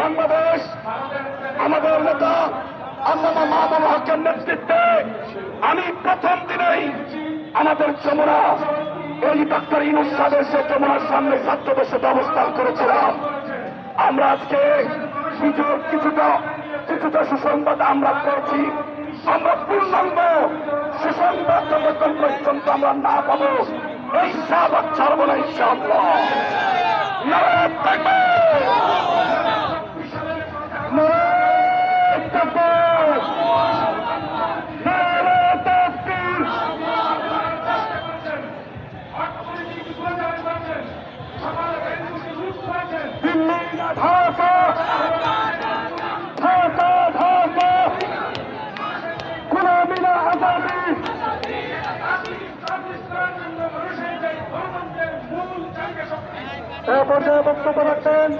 বাংলাদেশ, আমাদের নেতা আল্লামা মাহবুব হকের নেতৃত্বে আমি প্রথম দিনেই আমাদের যমুনা, এই ডাক্তার ইনুস সাহেব এসে যমুনার সামনে ছাত্রদের সাথে অবস্থান করেছিলাম। আমরা আজকে কিছু, কিছুটা কিছুটা সুসংবাদ আমরা পেয়েছি। আমরা পূর্ণাঙ্গ সুসংবাদ যতক্ষণ পর্যন্ত আমরা না পাবো, এই শাহবাগ ছাড়বো না ইনশাআল্লাহ। ঢাকা। ঢাকা ঢাকা। গুলামি না আজাদি। এ পর্যায়ে বক্তব্য রাখবেন